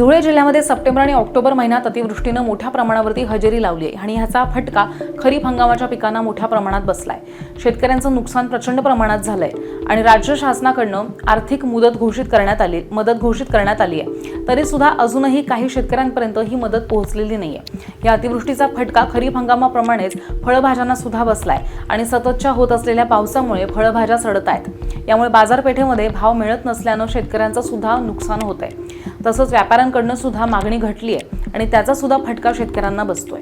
धुळे जिल्ह्यामध्ये सप्टेंबर आणि ऑक्टोबर महिन्यात अतिवृष्टीनं मोठ्या प्रमाणावरती हजेरी लावली आहे आणि ह्याचा फटका खरीप हंगामाच्या पिकांना मोठ्या प्रमाणात बसलाय. शेतकऱ्यांचं नुकसान प्रचंड प्रमाणात झालंय आणि राज्य शासनाकडनं आर्थिक मुदत घोषित करण्यात आली मदत घोषित करण्यात आली आहे. तरी सुद्धा अजूनही काही शेतकऱ्यांपर्यंत ही मदत पोहोचलेली नाहीये. या अतिवृष्टीचा फटका खरीप हंगामाप्रमाणेच फळभाज्यांना सुद्धा बसलाय आणि सततच्या होत असलेल्या पावसामुळे फळभाज्या सडत आहेत यामुळे बाजारपेठेमध्ये भाव मिळत नसल्यानं शेतकऱ्यांचं सुद्धा नुकसान होत आहे तसंच व्यापाऱ्यांकडनं सुद्धा मागणी घटली आहे आणि त्याचा सुद्धा फटका शेतकऱ्यांना बसतोय.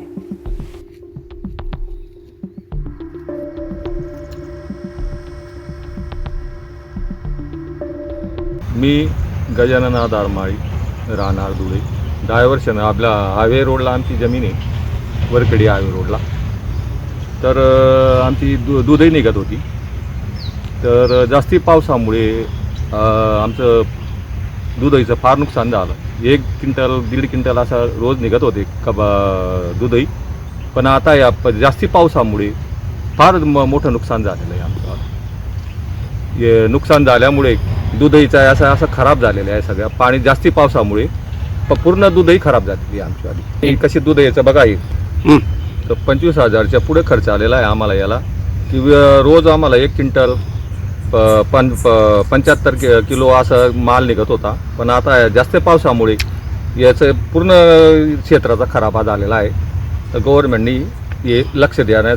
मी गजानन आधारमाळी राहणार धुळे. दहा वर्षानं आपला हायवे रोडला आमची जमीन आहे वरकडी हायवे रोडला. तर आमची दु दूधही निघत होती. तर जास्ती पावसामुळे आमचं दुधईचं फार नुकसान झालं. एक क्विंटल दीड क्विंटल असं रोज निघत होते कबा दूधही. पण आता या प- जास्ती पावसामुळे फार म मोठं नुकसान झालेलं आहे आमचं. हे नुकसान झाल्यामुळे दूधईचं आहे असं असं खराब झालेलं आहे सगळं. पाणी जास्ती पावसामुळे पूर्ण दूधही खराब झालेली आहे आमची आधी कशी दूध यायचं बघा हे. तर पंचवीस हजारच्या पुढे खर्च आलेला आहे आम्हाला याला. की रोज आम्हाला एक क्विंटल प पं प- पंच्याहत्तर कि किलो असं माल निघत होता. पण आता जास्त पावसामुळे याचं पूर्ण क्षेत्राचा खराबा झालेला आहे. तर गव्हर्नमेंटनी हे लक्ष देण्यात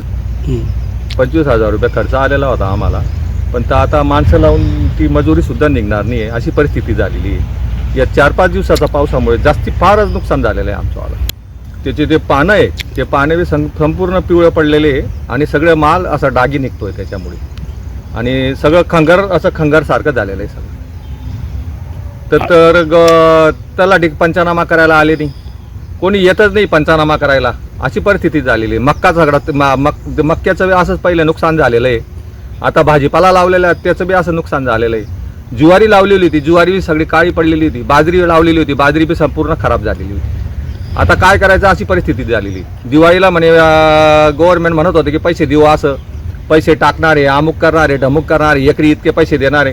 पंचवीस हजार रुपये खर्च आलेला होता आम्हाला. पण तर आता माणसं लावून ती मजुरीसुद्धा निघणार नाही आहे अशी परिस्थिती झालेली आहे. या चार पाच दिवसाचा पावसामुळे जास्ती फारच नुकसान झालेलं आहे आमचं त्याचे जे पानं आहे ते पानं संपूर्ण पिवळे पडलेले आहे आणि सगळं माल असा डागी निघतोय त्याच्यामुळे. आणि सगळं खंगार असं खंगारसारखं झालेलं आहे सगळं. तर तर ग तलाठी पंचनामा करायला आले नाही. कोणी येतच नाही पंचनामा करायला. अशी परिस्थिती झालेली आहे. मक्का सगळा मक मक्याचं बी असंच पहिलं नुकसान झालेलं आहे. आता भाजीपाला लावलेला आहे त्याचं बी असं नुकसान झालेलं आहे. ज्वारी लावलेली होती ज्वारी बी सगळी काळी पडलेली होती. बाजरी लावलेली होती बाजरी बी संपूर्ण खराब झालेली होती. आता काय करायचं अशी परिस्थिती झालेली दिवाळीला म्हणे गव्हर्नमेंट म्हणत होते की पैसे देऊ असं. पैसे टाकणारे अमुक करणारे ढमुक करणारे एकरी इतके पैसे देणारे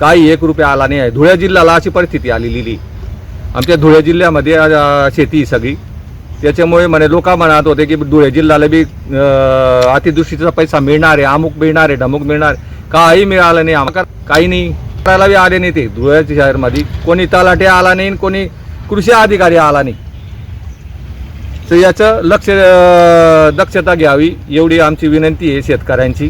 काही एक रुपया आला नाही आहे. धुळे जिल्ह्याला अशी परिस्थिती आलेली. आमच्या धुळे जिल्ह्यामध्ये शेती सगळी. त्याच्यामुळे म्हणे लोक म्हणत होते की धुळे जिल्ह्याला बी अतिदृष्टीचा पैसा मिळणार आहे अमुक मिळणार आहे ढमुक मिळणार. आहे. काही मिळालं नाही आम्हाला. काही नाही. करायला बी आले नाही ते. धुळ्याच्या शहरमध्ये. कोणी तलाटे आला नाही आणि कोणी कृषी अधिकारी आला नाही. तर याचं लक्ष दक्षता घ्यावी एवढी आमची विनंती आहे शेतकऱ्यांची.